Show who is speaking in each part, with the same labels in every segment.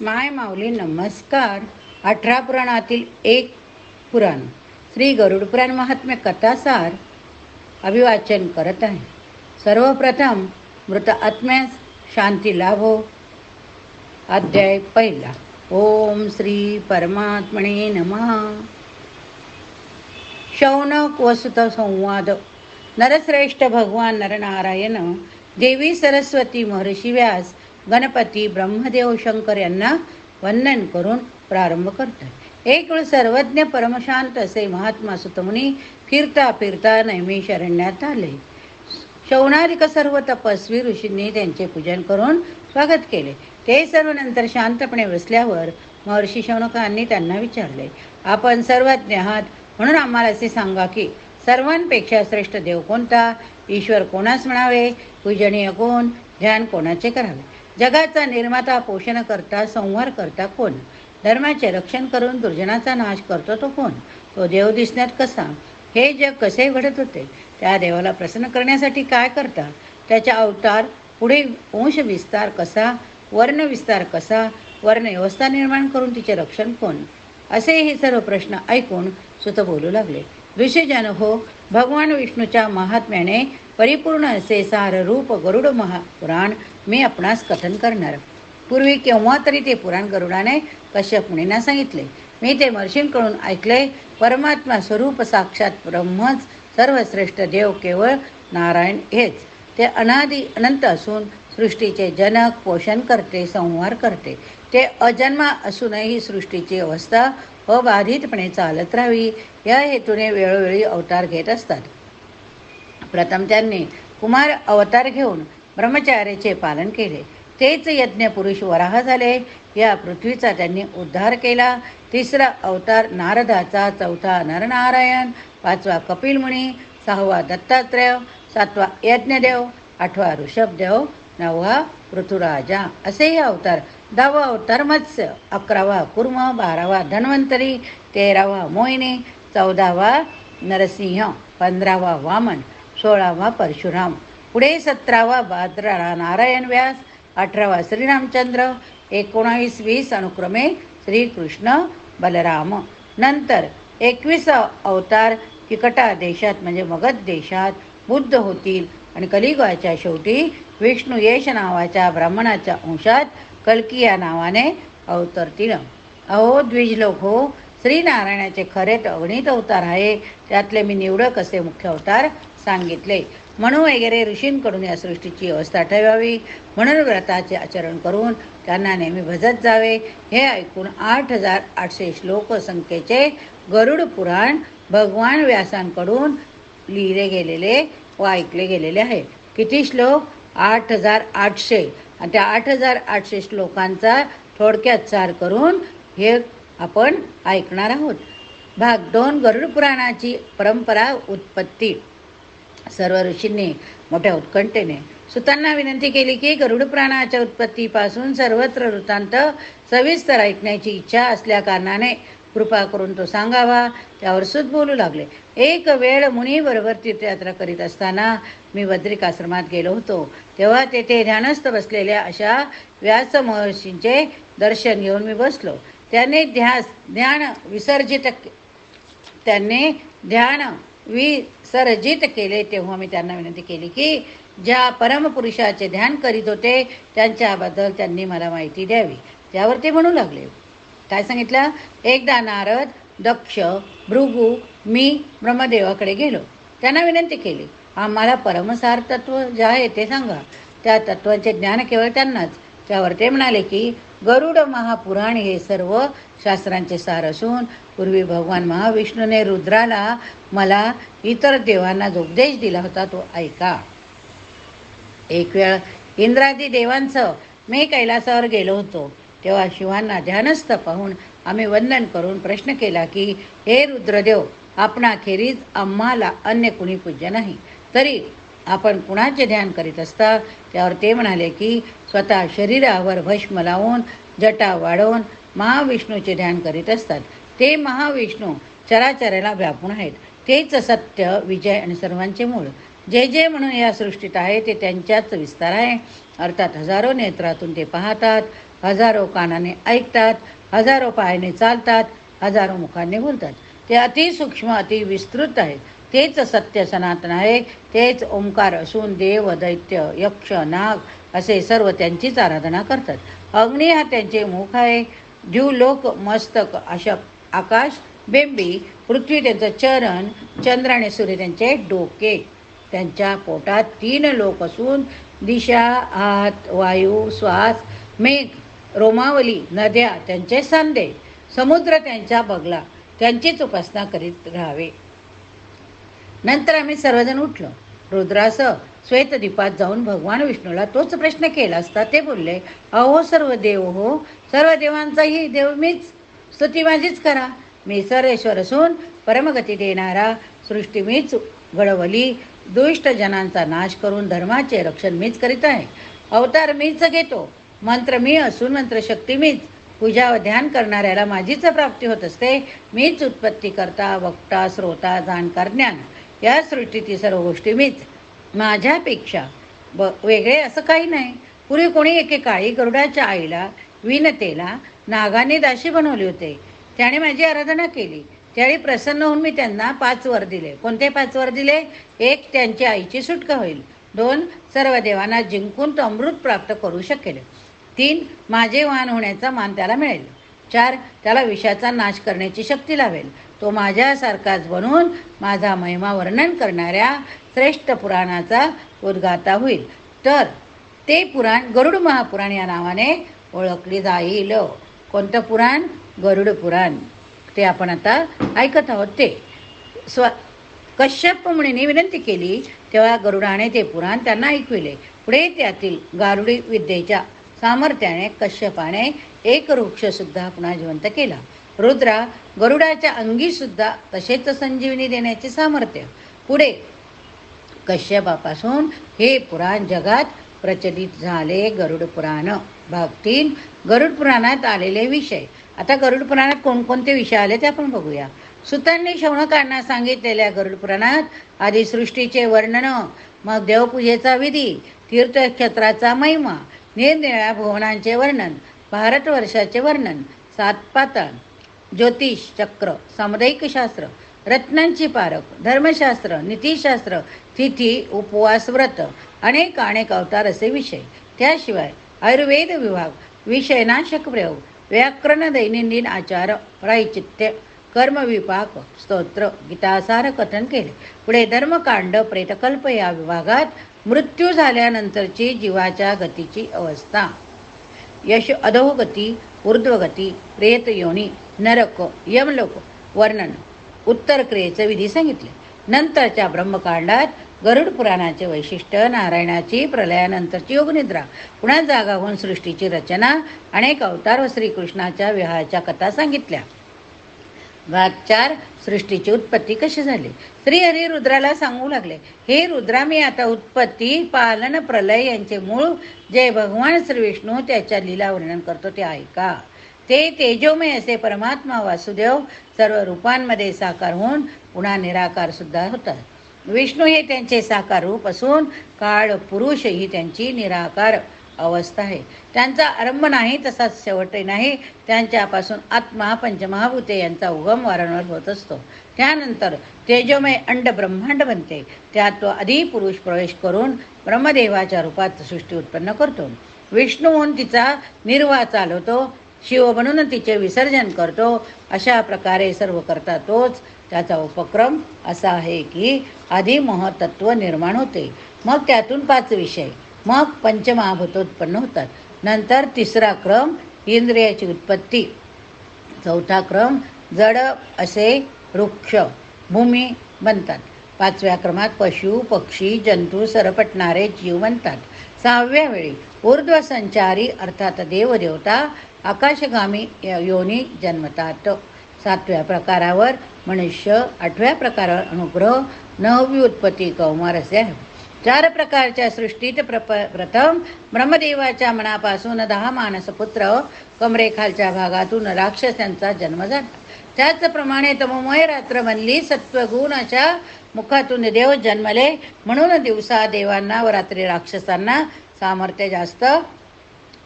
Speaker 1: माय माऊली नमस्कार. अठरा पुराणातील एक पुराण. श्री गरुड पुराण महात्म्य कथासार अभिवाचन करत आहे. सर्वप्रथम मृत आत्म्यास शांती लाभो. अध्याय पहिला. ओम श्री परमात्मने नमः. शौनक वसुत संवाद. नरश्रेष्ठ भगवान नरनारायण देवी सरस्वती महर्षी व्यास गणपती ब्रह्मदेव शंकर यांना वंदन करून प्रारंभ करतात. एक वेळ सर्वज्ञ परमशांत असे महात्मा सुतमुनी फिरता फिरता नैमिषारण्यात आले. शौनारिक सर्व तपस्वी ऋषींनी त्यांचे पूजन करून स्वागत केले. ते सर्व नंतर शांतपणे बसल्यावर महर्षी शौनकांनी त्यांना विचारले आपण सर्वज्ञ आहात म्हणून आम्हाला असे सांगा की सर्वांपेक्षा श्रेष्ठ देव कोणता? ईश्वर कोणास म्हणावे? पूजनीय कोण? ध्यान कोणाचे करावे? जगाचा निर्माता पोषण करता संहार करता कोण? धर्माचे रक्षण करून दुर्जनाचा नाश करतो तो कोण? तो देव दिसण्यात कसा? हे जग कसे घडत होते? त्या देवाला प्रसन्न करण्यासाठी काय करता? त्याचा अवतार पुढे वंश विस्तार कसा? वर्ण विस्तार कसा? वर्ण व्यवस्था निर्माण करून तिचे रक्षण कोण? असे हे सर्व प्रश्न ऐकून सुत बोलू लागले. ऋषीजन हो भगवान विष्णूच्या महात्म्याने परिपूर्ण असे सार रूप गरुड महापुराण मी आपणास कथन करणार. पूर्वी केव्हा तरी ते पुराण गरुडाने कश्यप मुनींना सांगितले. मी ते महर्षींकडून ऐकले. परमात्मा स्वरूप साक्षात ब्रह्मच. सर्वश्रेष्ठ देव केवळ नारायण हेच. ते अनादि अनंत असून सृष्टीचे जनक पोषण करते संहार करते. ते अजन्मा असूनही सृष्टीची अवस्था अबाधितपणे चालत राहावी या हेतूने वेळोवेळी अवतार घेत असतात. प्रथम त्यांनी कुमार अवतार घेऊन ब्रह्मचार्याचे पालन केले. तेच यज्ञ पुरुष वराह झाले. या पृथ्वीचा त्यांनी उद्धार केला. तिसरा अवतार नारदाचा चौथा नरनारायण पाचवा कपिलमुनी सहावा दत्तात्रय सातवा यज्ञदेव आठवा ऋषभदेव नववा पृथुराजा असेही अवतार. दहावा अवतार मत्स्य अकरावा कुर्म बारावा धन्वंतरी तेरावा मोहिनी चौदावा नरसिंह पंधरावा वामन सोळावा परशुराम. पुढे सतरावा भाद्रा नारायण व्यास अठरावा श्रीरामचंद्र एकोणावीस वीस अनुक्रमे श्रीकृष्ण बलराम. नंतर एकवीस अवतार किकटा देशात म्हणजे मगध देशात बुद्ध होतील. आणि कलियुगाच्या शेवटी विष्णू येश नावाच्या ब्राह्मणाच्या अंशात कल्की या नावाने अवतरतील. अहो द्विजलोक हो श्रीनारायणाचे खरे अगणित अवतार आहे. त्यातले मी निवडक असे मुख्य अवतार सांगितले. म्हणून वगैरे ऋषींकडून या सृष्टीची अवस्था ठेवावी. म्हणून व्रताचे आचरण करून त्यांना नेहमी भजत जावे. हे ऐकून आठ हजार आठशे श्लोकसंख्येचे गरुड पुराण भगवान व्यासांकडून लिहिले गेलेले व ऐकले गेलेले आहे. किती श्लोक? आठ हजार आठशे. आणि त्या आठ हजार आठशे श्लोकांचा थोडक्यात सार करून हे आपण ऐकणार आहोत. भाग दोन गरुड पुराणाची परंपरा उत्पत्ती. सर्व ऋषींनी मोठ्या उत्कंठेने सुतांना विनंती केली की गरुड प्राणाच्या उत्पत्तीपासून सर्वत्र वृत्तांत सविस्तर ऐकण्याची इच्छा असल्या कारणाने कृपा करून तो सांगावा. त्यावर सुत बोलू लागले. एक वेळ मुनीबरोबर तीर्थयात्रा करीत असताना मी बद्रिकाश्रमात गेलो होतो. तेव्हा तेथे ध्यानस्थ बसलेल्या अशा व्यास महर्षींचे दर्शन घेऊन मी बसलो. त्याने ध्यास ध्यान विसर्जित त्यांनी ध्यान वि सरजित केले तेव्हा मी त्यांना विनंती केली की ज्या परमपुरुषाचे ध्यान करीत होते त्यांच्याबद्दल त्यांनी मला माहिती द्यावी. त्यावर ते म्हणू लागले. काय सांगितलं? एकदा नारद दक्ष भृगू मी ब्रह्मदेवाकडे गेलो. त्यांना विनंती केली. आम्हाला परमसार तत्व जे आहे ते सांगा. त्या तत्वांचे ज्ञान केवळ त्यांनाच. त्यावर ते म्हणाले की गरुड महापुराण हे सर्व शास्त्रांचे सार असून पूर्वी भगवान महाविष्णूने रुद्राला मला इतर देवांना जो उपदेश दिला होता तो ऐका. एक वेळ इंद्रादी देवांचं मी कैलासावर गेलो होतो. तेव्हा शिवांना ध्यानस्थ पाहून आम्ही वंदन करून प्रश्न केला की हे रुद्रदेव आपणाखेरीज आम्हाला अन्य कुणी पूज्य नाही. तरी आपण कुणाचे ध्यान करीत असता त्यावर ते म्हणाले की स्वतः शरीरावर भस्म लावून जटा वाढवून महाविष्णूचे ध्यान करीत असतात. ते महाविष्णू चराचराला व्यापून आहेत. तेच सत्य विजय आणि सर्वांचे मूळ. जे जे म्हणून या सृष्टीत आहे ते त्यांच्याच विस्तार आहे. अर्थात हजारो नेत्रातून ते पाहतात हजारो कानाने ऐकतात हजारो पायाने चालतात हजारो मुखाने बोलतात. ते अतिसूक्ष्म अति विस्तृत आहे. तेच सत्य सनातन आहे तेच ओंकार असून देव दैत्य यक्ष नाग असे सर्व त्यांचीच आराधना करतात. अग्नी हा त्यांचे मुख आहे. जीव लोक मस्तक अशा आकाश बेंबी पृथ्वी त्यांचं चरण चंद्र आणि सूर्य त्यांचे डोके. त्यांच्या पोटात तीन लोक असून दिशा हात वायू श्वास मेघ रोमावली नद्या त्यांचे सांदे समुद्र त्यांचा बगला. त्यांचीच उपासना करीत राहावे. नंतर आम्ही सर्वजण उठलो. रुद्रासह श्वेतदीपात जाऊन भगवान विष्णूला तोच प्रश्न केला असता ते बोलले अहो सर्व देव हो सर्व देवांचाही देव मीच. स्तुती माझीच करा. मी सरेश्वर असून परमगती देणारा सृष्टी मीच घडवली. दुष्ट जनांचा नाश करून धर्माचे रक्षण मीच करीत आहे. अवतार मीच घेतो. मंत्र मी असून मंत्रशक्ती मीच. पूजा व ध्यान करणाऱ्याला माझीच प्राप्ती होत असते. मीच उत्पत्ती करता वक्ता श्रोता जाणकार ज्ञान. या सृष्टीतील सर्व गोष्टी मीच. माझ्यापेक्षा ब वेगळे असं काही नाही. पूर्वी कोणी एकेकाळी गरुडाच्या आईला विनतेला नागाने दाशी बनवले होते. त्याने माझी आराधना केली. त्यावेळी प्रसन्न होऊन मी त्यांना पाच वर दिले. कोणते पाच वर दिले? एक त्यांची आईची सुटका होईल. दोन सर्व देवांना जिंकून तो अमृत प्राप्त करू शकेल. तीन माझे वाहन होण्याचा मान त्याला मिळेल. चार त्याला विषाचा नाश करण्याची शक्ती लावेल. तो माझ्यासारखाच बनून माझा महिमा वर्णन करणाऱ्या श्रेष्ठ पुराणाचा उद्गाता होईल. तर ते पुराण गरुड महापुराण या नावाने ओळखली जाईल. कोणतं पुराण? गरुड पुराण. ते आपण आता ऐकत आहोत. ते स्व कश्यप मुनीने विनंती केली तेव्हा गरुडाने ते पुराण त्यांना ऐकविले. पुढे त्यातील गारुडी विद्येच्या सामर्थ्याने कश्यपाने एक वृक्षसुद्धा पुन्हा जिवंत केला. रुद्रा गरुडाच्या अंगीसुद्धा तसेच संजीवनी देण्याचे सामर्थ्य. पुढे कश्यपापासून हे पुराण जगात प्रचलित झाले गरुड पुराण. भाग तीन गरुड पुराणात आलेले विषय. आता गरुड पुराणात कोणकोणते विषय आले ते आपण बघूया. सुतांनी शौनकांना सांगितलेल्या गरुड पुराणात आधी सृष्टीचे वर्णन मग देवपूजेचा विधी तीर्थक्षेत्राचा महिमा निरनिराळ्या भुवनांचे वर्णन भारतवर्षाचे वर्णन सातपातळ ज्योतिष चक्र सामुदायिक शास्त्र रत्नांची पारख धर्मशास्त्र नीतिशास्त्र तिथी उपवास व्रत अनेक अनेक अवतार असे विषय. त्याशिवाय आयुर्वेद विभाग विषयनाशक प्रयोग व्याकरण दैनंदिन आचार प्रायचित्य कर्मविपाक स्तोत्र गीतासार कथन केले. पुढे धर्मकांड प्रेतकल्प या विभागात मृत्यू झाल्यानंतरची जीवाच्या गतीची अवस्था. यश अधोगती ऊर्ध्वगती प्रेतयोनी नरक यमलोक वर्णन उत्तर क्रियेचे विधी सांगितले. नंतरच्या ब्रह्मकांडात गरुड पुराणाचे वैशिष्ट्य नारायणाची प्रलयानंतरची योगनिद्रा पुन्हा जागा होऊन सृष्टीची रचना अनेक अवतार व श्रीकृष्णाच्या विवाहाच्या कथा सांगितल्या. भाग चार सृष्टीची उत्पत्ती कशी झाली? श्रीहरी रुद्राला सांगू लागले हे रुद्रा मी आता उत्पत्ती पालन प्रलय यांचे मूळ जे भगवान श्री विष्णू त्याच्या लीला वर्णन करतो ते ऐका ते तेजोमय असे परमात्मा वासुदेव सर्व रूपांमध्ये साकार होऊन पुन्हा निराकार सुद्धा होतात. विष्णू हे त्यांचे साकार रूप असून काळ पुरुष ही त्यांची निराकार अवस्था आहे. त्यांचा आरंभ नाही तसाच शेवटही नाही. त्यांच्यापासून आत्मा पंचमहाभूते यांचा उगम वारंवार होत असतो. त्यानंतर तेजोमय अंड ब्रह्मांड बनते. त्यात तो आधी पुरुष प्रवेश करून ब्रह्मदेवाच्या रूपात सृष्टी उत्पन्न करतो. विष्णू होऊन तिचा निर्वाह चालवतो. शिव म्हणून तिचे विसर्जन करतो. अशा प्रकारे सर्व करता तोच त्याचा उपक्रम असा आहे की आधी महतत्व निर्माण होते. मग त्यातून पाच विषय. मग पंचमहाभूतोत्पन्न होतात. नंतर तिसरा क्रम इंद्रियाची उत्पत्ती. चौथा क्रम जड असे वृक्ष भूमी बनतात. पाचव्या क्रमात पशु पक्षी जंतू सरपटणारे जीव बनतात. सहाव्या वेळी ऊर्ध्व संचारी अर्थात देवदेवता आकाशगामी योनी जन्मतात. सातव्या प्रकारावर मनुष्य आठव्या प्रकारावर अनुग्रह नववी उत्पत्ती कौमार असे आहे. चार प्रकारच्या सृष्टीत प्रप प्रथम ब्रह्मदेवाच्या मनापासून दहा मानसपुत्र कमरेखालच्या भागातून राक्षसांचा जन्म झाला. त्याचप्रमाणे तमोमय रात्र बनली सत्वगुण अशा मुखातून देव जन्मले. म्हणून दिवसा देवांना व रात्री राक्षसांना सामर्थ्य जास्त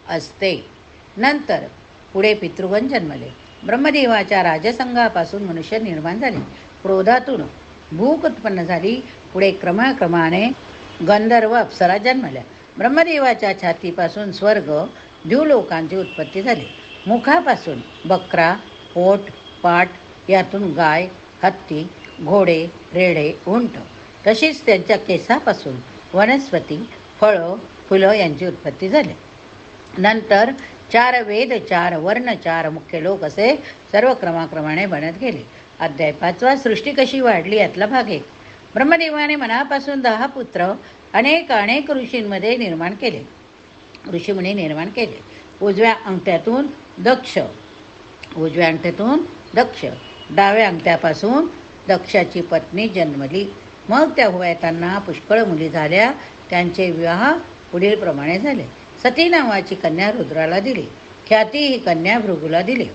Speaker 1: असते. नंतर पुढे पितृगण जन्मले. ब्रह्मदेवाच्या राजसंघापासून मनुष्य निर्माण झाले. क्रोधातून भूक उत्पन्न झाली. पुढे क्रमाक्रमाने गंधर्व अप्सरा जन्मल्या. ब्रह्मदेवाच्या छातीपासून स्वर्ग द्यूलोकांची उत्पत्ती झाली. मुखापासून बकरा ओट पाट यातून गाय हत्ती घोडे रेडे उंट. तशीच त्यांच्या केसापासून वनस्पती फळं फुलं यांची उत्पत्ती झाली. नंतर चार वेद चार वर्ण चार मुख्य लोक असे सर्व क्रमाक्रमाने बनत गेले. अध्याय पाचवा सृष्टी कशी वाढली यातला भाग एक. ब्रह्मदेवाने मनापासून दहा पुत्र अनेक अनेक ऋषींमध्ये निर्माण केले. ऋषीमुनी निर्माण केले. उजव्या अंगठ्यातून दक्ष उजव्या अंगठ्यातून दक्ष डाव्या अंगठ्यापासून दक्षाची पत्नी जन्मली. मग त्या हुवायतांना पुष्कळ मुली झाल्या. त्यांचे विवाह पुढीलप्रमाणे झाले. सती नावाची कन्या रुद्राला दिली. ख्याती ही कन्या भृगूला दिली.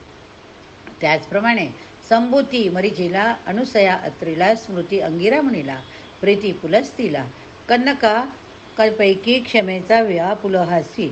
Speaker 1: त्याचप्रमाणे संभूती मरिचिला अनुसया अत्रीला स्मृती अंगिरा प्रीती पुलस्तीला कन्नका कपैकी क्षमेचा विवाह पुलहासी.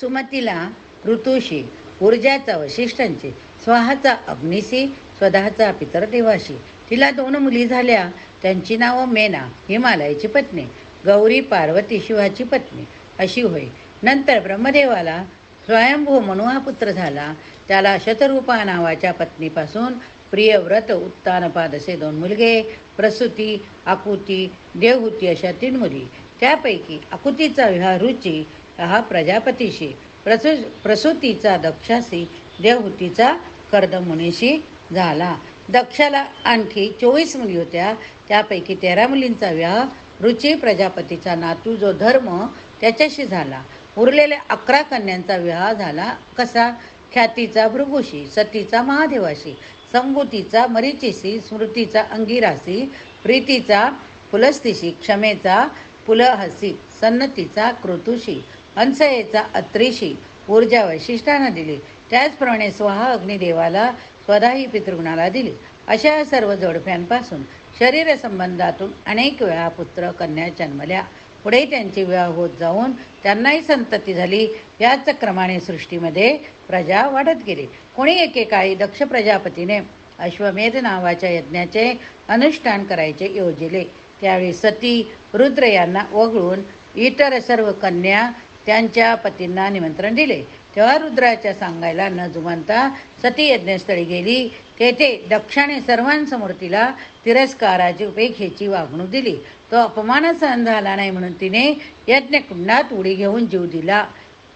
Speaker 1: सुमतीला ऋतूशी ऊर्जाचा वशिष्ठांची स्वाहाचा अग्निशी स्वतःचा पितरदेवाशी तिला दोन मुली झाल्या. त्यांची नावं मेना हिमालयाची पत्नी गौरी पार्वती शिवाची पत्नी अशी होय. नंतर ब्रह्मदेवाला स्वयंभू म्हणू हा पुत्र झाला. त्याला शतरूपा नावाच्या पत्नीपासून प्रियव्रत उत्तानपाद असे दोन मुलगे प्रसूती आकुती देवहूती अशा तीन मुली. त्यापैकी आकुतीचा विवाह रुची हा प्रजापतीशी प्रसू प्रसूतीचा दक्षाशी देवहूतीचा कर्दमुनीशी झाला. दक्षाला आणखी चोवीस मुली होत्या. त्यापैकी तेरा मुलींचा विवाह रुची प्रजापतीचा नातू जो धर्म त्याच्याशी झाला. उरलेल्या अकरा कन्यांचा विवाह झाला. कसा? ख्यातीचा भृगुशी सतीचा महादेवाशी संगुतीचा मरीचीशी स्मृतीचा अंगिराशी प्रीतीचा पुलस्तीशी क्षमेचा पुलहसी सन्नतीचा कृतुशी अंसयेचा अत्रीशी ऊर्जा वैशिष्ट्यानं दिली. त्याचप्रमाणे स्वाहा अग्निदेवाला स्वदाही पितृगुणाला दिली. अशा सर्व जोडप्यांपासून शरीरसंबंधातून अनेक वेळा पुत्र कन्या जन्मल्या. पुढे त्यांचे विवाह होत जाऊन त्यांनाही संतती झाली. याच क्रमाने सृष्टीमध्ये प्रजा वाढत गेली. कोणी एकेकाळी दक्ष प्रजापतीने अश्वमेध नावाच्या यज्ञाचे अनुष्ठान करायचे योजिले. त्यावेळी सती रुद्र यांना वगळून इतर सर्व कन्या त्यांच्या पतींना निमंत्रण दिले. तेव्हा रुद्राच्या सांगायला न जुमानता सती यज्ञस्थळी गेली. तेथे दक्षाने सर्वांसमोर तिला तिरस्काराची उपेक्षेची वागणूक दिली. तो अपमान सहन झाला नाही म्हणून तिने यज्ञकुंडात उडी घेऊन जीव दिला.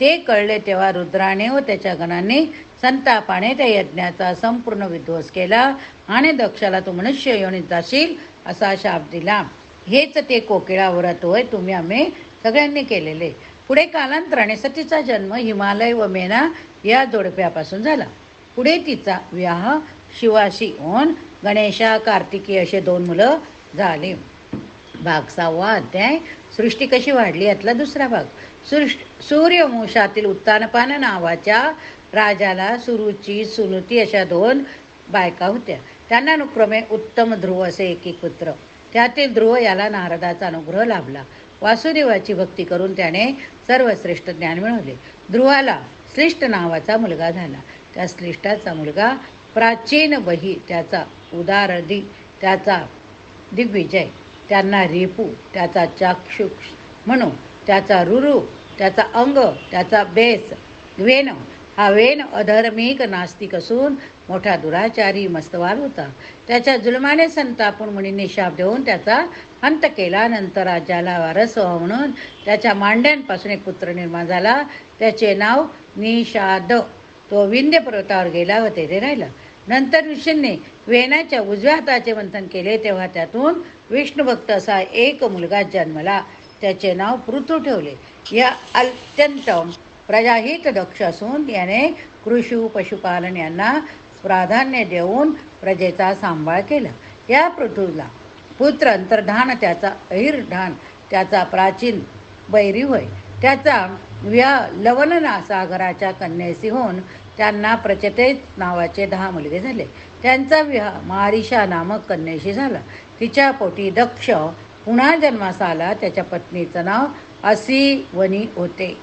Speaker 1: ते कळले तेव्हा रुद्राने व त्याच्या गणांनी संतापाने त्या यज्ञाचा संपूर्ण विध्वंस केला आणि दक्षाला तू मनुष्य योनीत जाशील असा शाप दिला. हेच ते कोकिळा व्रत होय तुम्ही आम्ही सगळ्यांनी केलेले. पुढे कालांतराने सतीचा जन्म हिमालय व मेना या जोडप्यापासून झाला. पुढे तिचा विवाह शिवाशी होऊन गणेशा कार्तिकी असे दोन मुलं झाले. भाग सहावा अध्याय सृष्टी कशी वाढली यातला दुसरा भाग. सृष्ट सूर्यवंशातील उत्तानपान नावाच्या राजाला सुरुची सुनुती अशा दोन बायका होत्या. त्यांना अनुक्रमे उत्तम ध्रुव असे एक एक पुत्र. त्यातील ध्रुव याला नारदाचा अनुग्रह लाभला. वासुदेवाची भक्ती करून त्याने सर्वश्रेष्ठ ज्ञान मिळवले. ध्रुवाला श्लिष्ट नावाचा मुलगा झाला. त्या श्लिष्टाचा मुलगा प्राचीन बही त्याचा उदारदी त्याचा दिग्विजय त्यांना रिपू त्याचा चाक्षुष म्हणू त्याचा रुरु त्याचा अंग त्याचा बेस वेन हा वेण अधर्मिक नास्तिक असून मोठा दुराचारी मस्तवाल होता. त्याच्या जुलमाने संतापून मुनींनी शाप देऊन त्याचा अंत केला. नंतर राज्याला वारस व्हावं म्हणून त्याच्या मांड्यांपासून एक पुत्र निर्माण झाला. त्याचे नाव निषाद. तो विंध्य पर्वतावर गेला व तेथे राहिला. नंतर ऋषींनी वेनाच्या उजव्या हाताचे मंथन केले. तेव्हा त्यातून विष्णुभक्त असा एक मुलगा जन्मला. त्याचे नाव पृथू ठेवले. या अत्यंत प्रजाहित दक्ष असून याने कृषी पशुपालन यांना प्राधान्य देऊन प्रजेचा सांभाळ केला. या पृथ्वीला पुत्र अंतर्धान त्याचा अहिरधान त्याचा प्राचीन बैरी होय त्याचा व्या लवणना सागराच्या कन्येसी होऊन त्यांना प्रचतेत नावाचे दहा मुलगे झाले. त्यांचा विवाह मारिशा नामक कन्येशी झाला. तिच्या पोटी दक्ष पुन्हा जन्मास आला. त्याच्या पत्नीचं नाव असिवनी होते.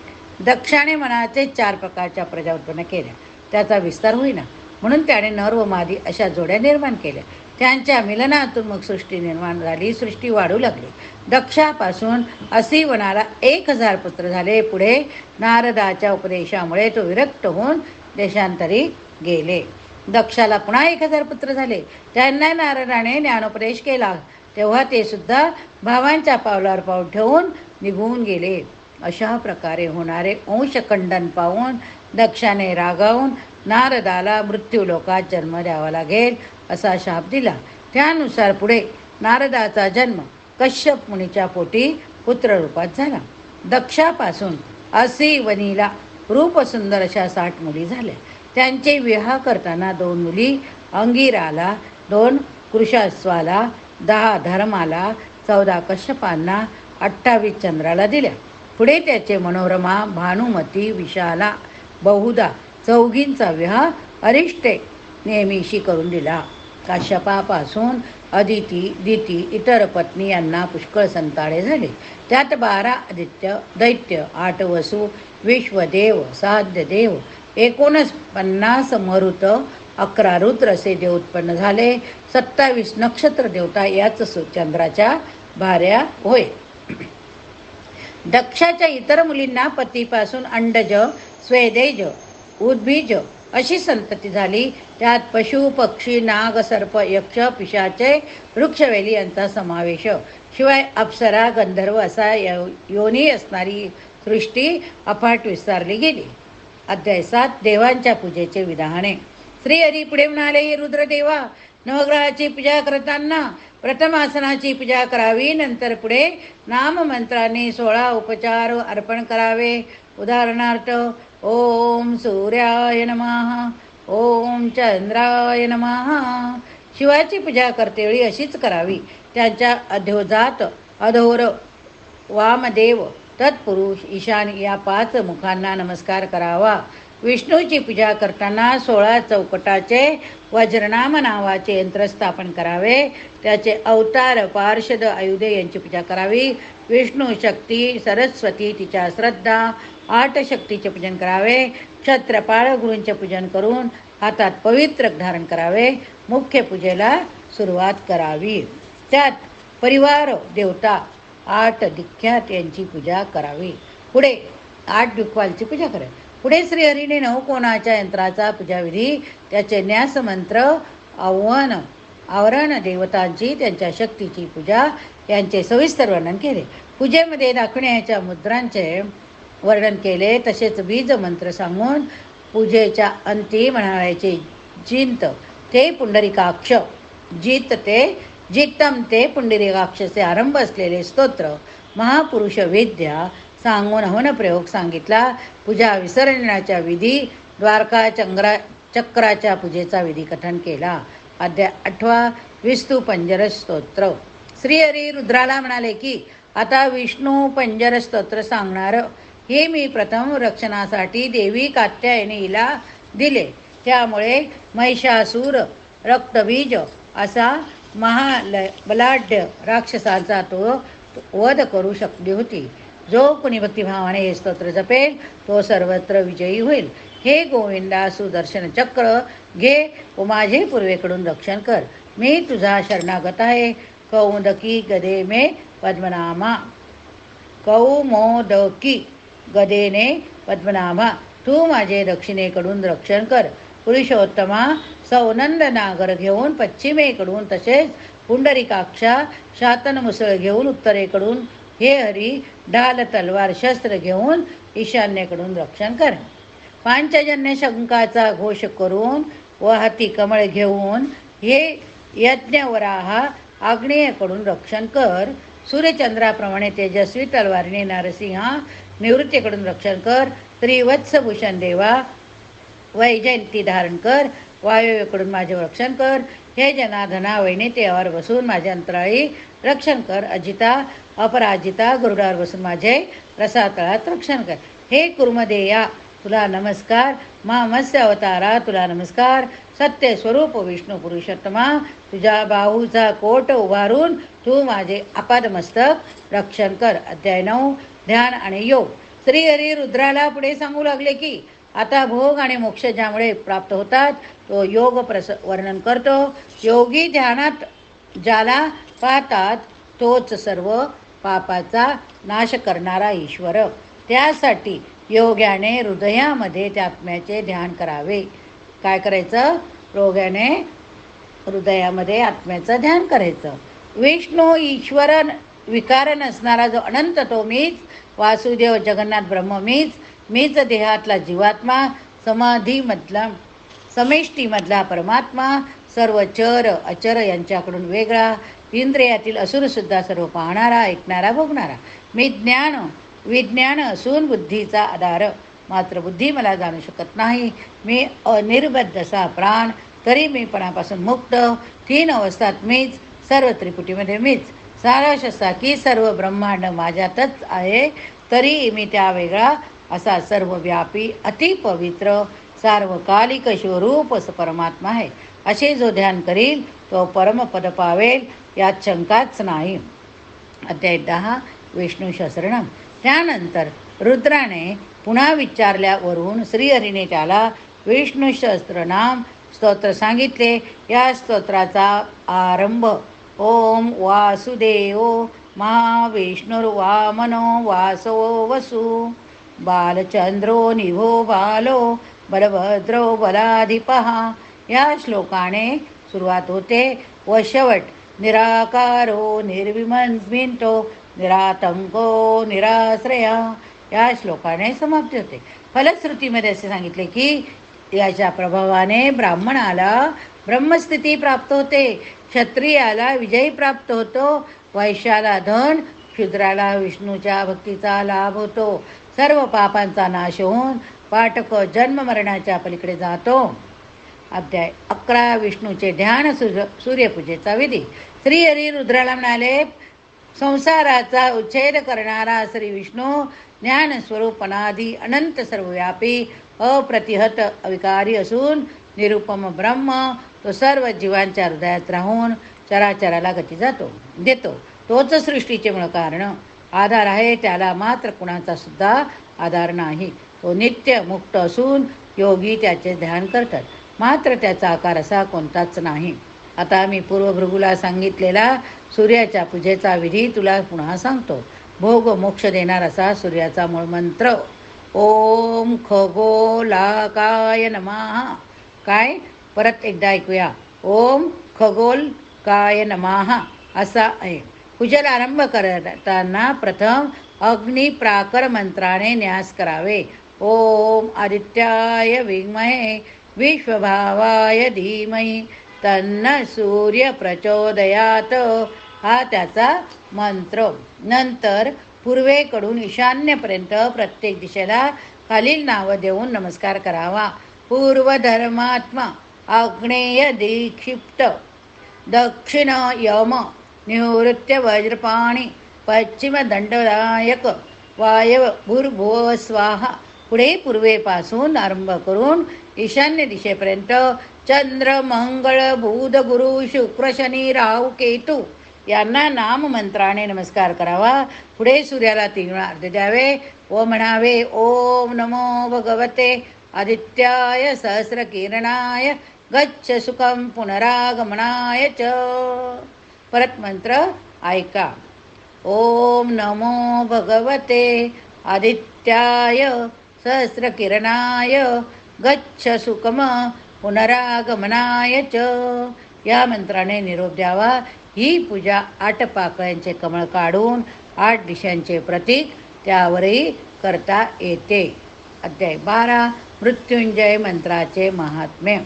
Speaker 1: दक्षाने मनाचे चार प्रकारच्या प्रजा उत्पन्न केल्या. त्याचा विस्तार होईना. म्हणून त्याने नर व मादी अशा जोड्या निर्माण केल्या. त्यांच्या मिलनातून मग सृष्टी निर्माण झाली सृष्टी वाढू लागली. दक्षापासून असी वनाला एक हजार पुत्र झाले. पुढे नारदाच्या उपदेशामुळे तो विरक्त होऊन देशांतरी गेले. दक्षाला पुन्हा एक हजार पुत्र झाले. त्यांना नारदाने ज्ञानोपदेश केला. तेव्हा ते सुद्धा भावांच्या पावलावर पाऊल ठेवून निघून गेले. अशा प्रकारे होणारे अंशखंडन पाहून दक्षाने रागावून नारदाला मृत्यूलोकात जन्म द्यावा लागेल असा शाप दिला. त्यानुसार पुढे नारदाचा जन्म कश्यप मुनीच्या पोटी पुत्ररूपात झाला. दक्षापासून असी वनीला रूपसुंदर अशा साठ मुली झाल्या. त्यांचे विवाह करताना दोन मुली अंगिराला दोन कृशास्वाला दहा धर्माला चौदा कश्यपांना अठ्ठावीस चंद्राला दिल्या. पुढे त्याचे मनोरमा भानुमती विशाला बहुधा चौघींचा विवाह अरिष्टे नेहमीशी करून दिला. काश्यपापासून अदिती दिती इतर पत्नी यांना पुष्कळ संताडे झाले. त्यात बारा आदित्य दैत्य आठ वसू विश्वदेव साध्य देव एकोणच पन्नास मरुत अकरा रुद्र असे देव उत्पन्न झाले. सत्तावीस नक्षत्र देवता याच सु- चंद्राच्या भाऱ्या होय. दक्षाच्या इतर मुलींना पतीपासून अंडज स्वेदेज उद्बीज अशी संतती झाली. त्यात पशु पक्षी नाग सर्प यक्ष पिशाचे वृक्षवेली यांचा समावेश. शिवाय अप्सरा गंधर्व असा यो- योनी असणारी सृष्टी अफाट विस्तारली गेली. अध्याय सात देवांच्या पूजेचे विधाने. श्री हरी पुढे म्हणाले "हे रुद्रदेवा नवग्रहाची पूजा करताना प्रथम आसनाची पूजा करावी. नंतर पुढे नाममंत्राने सोळा उपचार अर्पण करावे. उदाहरणार्थ ओम सूर्याय नमः ओम चंद्राय नमः. शिवाची पूजा करतेवेळी अशीच करावी. त्यांच्या अध्योजात अधोर वामदेव तत्पुरुष ईशान या पाच मुखांना नमस्कार करावा. विष्णूची पूजा करताना सोळा चौकटाचे वज्रनाम नावाचे यंत्र स्थापन करावे. त्याचे अवतार पार्षद आयुधे यांची पूजा करावी. विष्णू शक्ती सरस्वती तिच्या श्रद्धा आठ शक्तीचे पूजन करावे. क्षत्रपाळ गुरूंचे पूजन करून हातात पवित्र धारण करावे. मुख्य पूजेला सुरुवात करावी. त्यात परिवार देवता आठ दिख्यात यांची पूजा करावी. पुढे आठ दुखवालची पूजा करावी पुढे श्रीहरीने नवकोणाच्या यंत्राचा पूजाविधी त्याचे न्यासमंत्र आव्हान आवरण देवतांची त्यांच्या शक्तीची पूजा यांचे सविस्तर वर्णन केले. पूजेमध्ये दाखण्याच्या मुद्रांचे वर्णन केले. तसेच बीज मंत्र सांगून पूजेच्या अंती म्हणायचे जिंत ते पुंडरिकाक्ष जित ते जितम ते पुंडरिकाक्षचे आरंभ असलेले स्तोत्र महापुरुष विद्या सांगून हो हवन प्रयोग सांगितला. पूजा विसर्जनाच्या विधी द्वारका चंद्रा चक्राच्या पूजेचा विधी कथन केला. अध्याय आठवा विष्णू पंजर स्तोत्र. श्रीहरी रुद्राला म्हणाले की आता विष्णू पंजर स्तोत्र सांगणार. हे मी प्रथम रक्षणासाठी देवी कात्यायनीला दिले. त्यामुळे महिषासूर रक्तबीज असा महाल बलाढ्य राक्षसाचा तो वध करू शकली होती. जो कुणी भक्तिभावाने हे स्तोत्र जपेल तो सर्वत्र विजयी होईल. हे गोविंदा सुदर्शन चक्र घे व माझे पूर्वेकडून रक्षण कर. मी तुझा शरणागत आहे. कौदकी गदे मे पद्मनामा. कौमोदकी गदेने पद्मनामा. तू माझे दक्षिणेकडून रक्षण कर. पुरुषोत्तमा सौनंद नागर घेऊन पश्चिमेकडून तसेच पुंडरिकाक्षा शातन मुसळ घेऊन उत्तरेकडून हे हरी ढाल तलवार शस्त्र घेऊन ईशान्येकडून रक्षण कर. पांचजन्य शंकाचा घोष करून व हाती कमळ घेऊन हे यज्ञवराहा आग्नेयकडून रक्षण कर. सूर्यचंद्राप्रमाणे तेजस्वी तलवारीने नरसिंहा निवृत्तीकडून रक्षण कर. त्रिवत्सभूषण देवा वैजयंती धारण कर. वायव्यकडून माझे रक्षण कर. हे जनाधना वैनितेवर बसून माझ्या अंतराळी रक्षण कर अजिता अपराजिता गरुडावर बसून माझे रसातळात रक्षण कर. हे कुर्मदेया तुला नमस्कार. मा मत्स्य अवतारा तुला नमस्कार. सत्य स्वरूप विष्णू पुरुषोत्तमा तुझ्या बाहूचा कोट उभारून तू माझे आपादमस्तक रक्षण कर. अध्याय नऊ ध्यान आणि योग. श्री हरी रुद्राला पुढे सांगू लागले की आता भोग आणि मोक्ष ज्यामुळे प्राप्त होतात तो योग प्रस वर्णन करतो. योगी ध्यानात ज्याला पाहतात तोच सर्व पापाचा नाश करणारा ईश्वर. त्यासाठी योग्याने हृदयामध्ये त्या आत्म्याचे ध्यान करावे. काय करायचं? रोग्याने हृदयामध्ये आत्म्याचं ध्यान करायचं. विष्णू ईश्वर विकार नसणारा जो अनंत तो मीच वासुदेव जगन्नाथ ब्रह्म मीच मीच देहातला जीवात्मा समाधीमधला समेष्टीमधला परमात्मा सर्व चर अचर यांच्याकडून वेगळा इंद्रियातील असुरसुद्धा सर्व पाहणारा ऐकणारा भोगणारा मी ज्ञान विज्ञान असून बुद्धीचा आधार. मात्र बुद्धी मला जाणू शकत नाही. मी अनिर्बद्ध असा प्राण तरी मी पणापासून मुक्त. तीन अवस्थात मीच सर्व त्रिपुटीमध्ये मीच. साराश असा की सर्व ब्रह्मांड माझ्यातच आहे तरी मी त्या वेगळा असा सर्वव्यापी अतिपवित्र सार्वकालिक स्वरूप परमात्मा आहे. असे जो ध्यान करील तो परमपद पावेल यात शंकाच नाही. अध्याय दहा विष्णू शस्त्रणम त्यानंतर रुद्राने पुन्हा विचारल्यावरून श्रीहरीने त्याला विष्णू नाम स्तोत्र सांगितले. या स्तोत्राचा आरंभ ओम वासुदेव महाविष्णुर्वामनो वासो वसु. बालचंद्रो निभो बालो बलभद्रो बलाधिपहा या श्लोकाने सुरुवात होते व शेवट निराकारो निर्विमन्विंतो निरातंको निराश्रया. या श्लोकाने समाप्ती होते. फलश्रुतीमध्ये असे सांगितले की याच्या प्रभावाने ब्राह्मणाला ब्रह्मस्थिती प्राप्त होते क्षत्रियाला विजयी प्राप्त होतो वैश्याला धन क्षुद्राला विष्णूच्या भक्तीचा लाभ होतो. सर्व पापांचा नाश होऊन पाठक जन्म मरणाच्या पलीकडे जातो. अध्याय अकरा विष्णूचे ध्यान सूर्य सूर्यपूजेचा विधी. श्री हरी रुद्राला म्हणाले संसाराचा उच्छेद करणारा श्री विष्णू ज्ञानस्वरूप अनादी अनंत सर्वव्यापी अप्रतिहत अविकारी असून निरुपम ब्रह्म तो सर्व जीवांच्या हृदयात राहून चराचराला गती जातो देतो. तोच सृष्टीचे मूळ कारण. आधार आहे त्याला मात्र कुणाचा सुद्धा आधार नाही. तो नित्य मुक्त असून योगी त्याचे ध्यान करतात. मात्र त्याचा आकार असा कोणताच नाही. आता मी पूर्वभृगूला सांगितलेला सूर्याच्या पूजेचा विधी तुला पुन्हा सांगतो. भोग मोक्ष देणार असा सूर्याचा मूळ मंत्र. ओम खगोलाकाय नमः. काय? परत एकदा ऐकूया. ओम खगोल काय नमः असा आहे. पूजन आरंभ करताना प्रथम अग्निप्राकर मंत्राने न्यास करावे. ओम आदित्याय विमहे विश्वभावाय धीमहि तन्न सूर्य प्रचोदयात. हा त्याचा मंत्र. नंतर पूर्वेकडून ईशान्यपर्यंत प्रत्येक दिशेला खालील नावं देऊन नमस्कार करावा. पूर्वधर्मात्मा आग्नेय दीक्षिप्त दक्षिण यम निवृत्य वज्रपाणी पश्चिम दंडदायक वायव भूर्भुव स्वाहा. पुढे पूर्वेपासून आरंभ करून ईशान्य दिशेपर्यंत चंद्र मंगळ बुध गुरु शुक्र शनी राहू केतू यांना नाममंत्राने नमस्कार करावा. पुढे सूर्याला तीन अर्ध द्यावे. व म्हणावे ओम नमो भगवते आदित्याय सहस्र किरणाय गच्छ सुखम पुनरागमनाय च. परत मंत्र ऐका. ओम नमो भगवते आदित्याय सहस्र किरणाय गच्छ सुखम पुनरागमनाय च. या मंत्राने निरोप द्यावा. ही पूजा आठ पाकळ्यांचे कमळ काढून आठ दिशांचे प्रतीक त्यावरही करता येते. अध्याय बारा. मृत्युंजय मंत्राचे महात्म्य.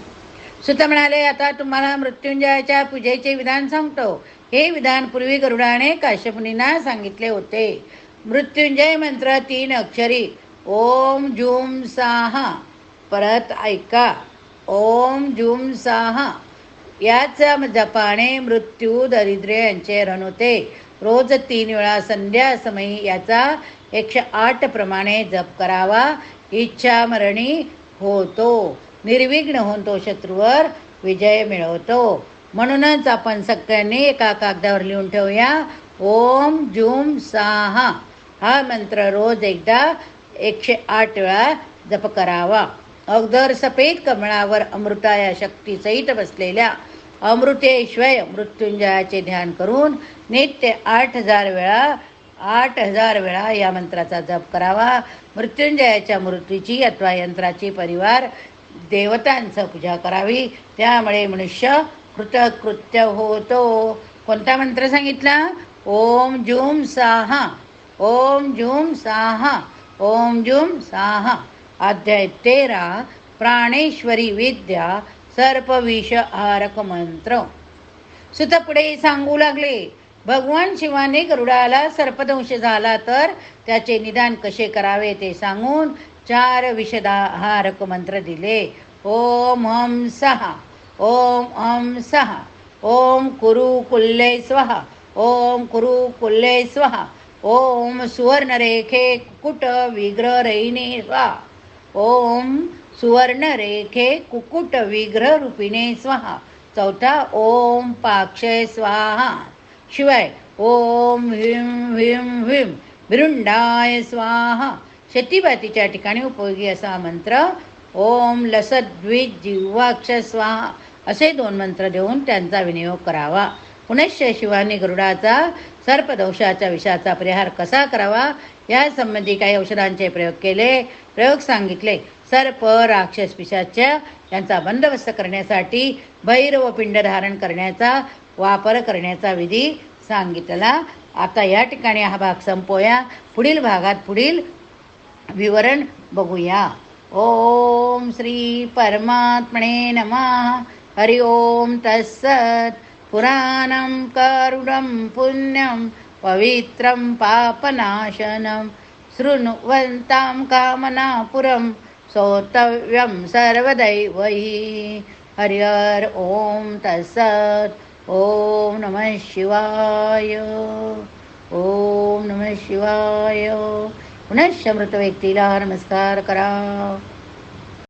Speaker 1: सुत म्हणाले आता तुम्हाला मृत्युंजयाच्या पूजेचे विधान सांगतो. हे विधान पूर्वी गरुडाने काश्यपुनींना सांगितले होते. मृत्युंजय मंत्र तीन अक्षरी ओम जूम साहा. परत ऐका ओम जूम साहा. याच जपाने मृत्यू दरिद्र्य यांचे रण होते. रोज तीन वेळा संध्या समयी याचा एकशे आठ प्रमाणे जप करावा. इच्छा मरणी होतो. निर्विघ्न होऊन तो शत्रूवर विजय मिळवतो. म्हणूनच आपण सगळ्यांनी एका कागदावर लिहून ठेवूया. ओम जूम साहा. हा मंत्र रोज एकदा एकशे आठ वेळा जप करावा. अगदर सफेद कमळावर अमृता या शक्तीसहित बसलेल्या अमृतेश्वय मृत्युंजयाचे ध्यान करून नित्य आठ हजार वेळा आठ हजार वेळा या मंत्राचा जप करावा. मृत्युंजयाच्या मूर्तीची अथवा यंत्राची परिवार देवतांचं पूजा करावी. त्यामुळे मनुष्य कृतकृत्य होतो. कोणता मंत्र सांगितला? ओम जूम साहा. ओम जूम साहा. ओम जूम साहा. अध्याय तेरा प्राणेश्वरी विद्या सर्पविष आरक मंत्र. सुत पुढे सांगू लागले भगवान शिवाने गरुडाला सर्पदंश झाला तर त्याचे निदान कसे करावे ते सांगून चार विशदाहारक मंत्र दिले. ओम हम सहा ओम हम सहा ओम कुरु कुल्ले स्वहा ओम कुरु कुल्ले स्वहा ओम सुवर्णरेखे कुकुट विग्रह रैने स्वाहा ओम सुवर्णरेखे कुकुट विग्रह रूपिणे स्वाहा चौथा ओम पाक्षय स्वाहा शिवाय ओम ह्रीं ह्रीं ह्रीं बिरुंडाय स्वाहा शेतीबातीच्या ठिकाणी उपयोगी असा मंत्र ओम लसद्विज जिव्वाक्ष स्वाहा असे दोन मंत्र देऊन त्यांचा विनियोग करावा. पुनश्च शिवानी गरुडाचा सर्पदोषाच्या विषाचा परिहार कसा करावा? या संबंधी काही औषधांचे प्रयोग केले प्रयोग सांगितले. सर्प राक्षस पिशाच्या यांचा बंदोबस्त करण्यासाठी भैरव पिंड धारण करण्याचा वापर करण्याचा विधी सांगितला. आता या ठिकाणी हा भाग संपवूया. पुढील भागात पुढील विवरण बघूया. ओम श्री परमात्मने नमा. हरि ओम तत्सत. पुराणं करुणं पुण्यं पवित्रं पापनाशनं. शृण्वन्तां कामनापुरं श्रोतव्यं सर्वदैवैः. हरि हर ओम तत्सत्. ओम नमः शिवाय. ओम नमः शिवाय. पुनश्च मृत व्यक्तीला नमस्कार करा